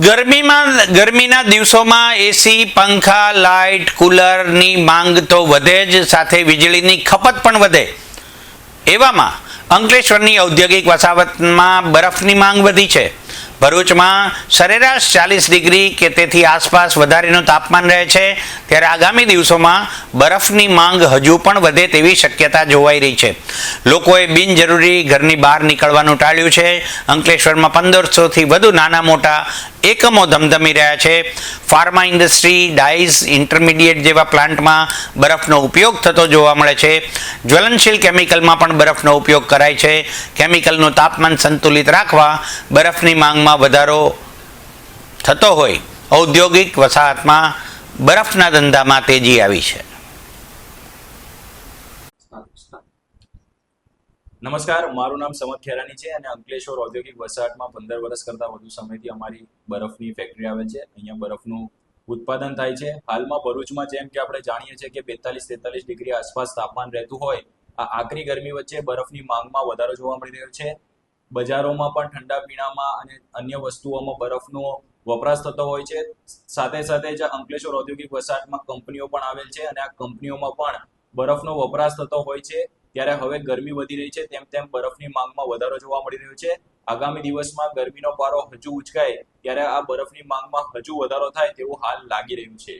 ગરમીમાં, ગરમીના દિવસોમાં એસી પંખા, લાઇટ, કુલરની માંગ તો વધે જ, સાથે વીજળીની ખપત પણ વધે. એવામાં અંકલેશ્વરની ઔદ્યોગિક વસાવતમાં બરફની માંગ વધી છે. ભરૂચમાં સરેરાશ ચાલીસ ડિગ્રી કે તેથી આસપાસ વધારેનું તાપમાન રહે છે. ત્યારે આગામી દિવસોમાં બરફની માંગ હજુ પણ વધે તેવી શક્યતા જોવાઈ રહી છે. લોકોએ બિનજરૂરી ઘરની બહાર નીકળવાનું ટાળ્યું છે. અંકલેશ્વરમાં પંદરસોથી વધુ નાના મોટા એકમો ધમધમી રહ્યા છે. ફાર્મા ઇન્ડસ્ટ્રી, ડાઇઝ, ઇન્ટરમીડિયેટ જેવા પ્લાન્ટમાં બરફનો ઉપયોગ થતો જોવા મળે છે. જ્વલનશીલ કેમિકલમાં પણ બરફનો ઉપયોગ કરાય છે. કેમિકલનું તાપમાન સંતુલિત રાખવા બરફની માંગમાં વધારો થતો હોય. ઔદ્યોગિક વસાહતમાં બરફના ધંધામાં તેજી આવી છે. નમસ્કાર, મારું નામ સમત ખેરાની છે અને અંકલેશ્વર ઔદ્યોગિક વસાહતમાં પંદર વર્ષ કરતાં વધુ સમયથી અમારી બરફની ફેક્ટરી આવે છે. અહીંયા બરફનું ઉત્પાદન થાય છે. હાલમાં ભરૂચમાં જેમ કે આપણે જાણીએ છીએ કે બેતાલીસ તેતાલીસ ડિગ્રી આસપાસ તાપમાન રહેતું હોય, આ આકરી ગરમી વચ્ચે બરફની માંગમાં વધારો જોવા મળી રહ્યો છે. બજારોમાં પણ ઠંડા પીણામાં અને અન્ય વસ્તુઓમાં બરફનો વપરાશ થતો હોય છે. સાથે સાથે જ અંકલેશ્વર ઔદ્યોગિક વસાહતમાં કંપનીઓ પણ આવેલ છે અને આ કંપનીઓમાં પણ બરફનો વપરાશ થતો હોય છે. ત્યારે હવે ગરમી વધી રહી છે. તેમ તેમ બરફની માંગમાં વધારો જોવા મળી રહ્યો છે. આગામી દિવસમાં ગરમીનો પારો હજુ ઉચકાય, ત્યારે આ બરફની માંગમાં હજુ વધારો થાય તેવું હાલ લાગી રહ્યું છે.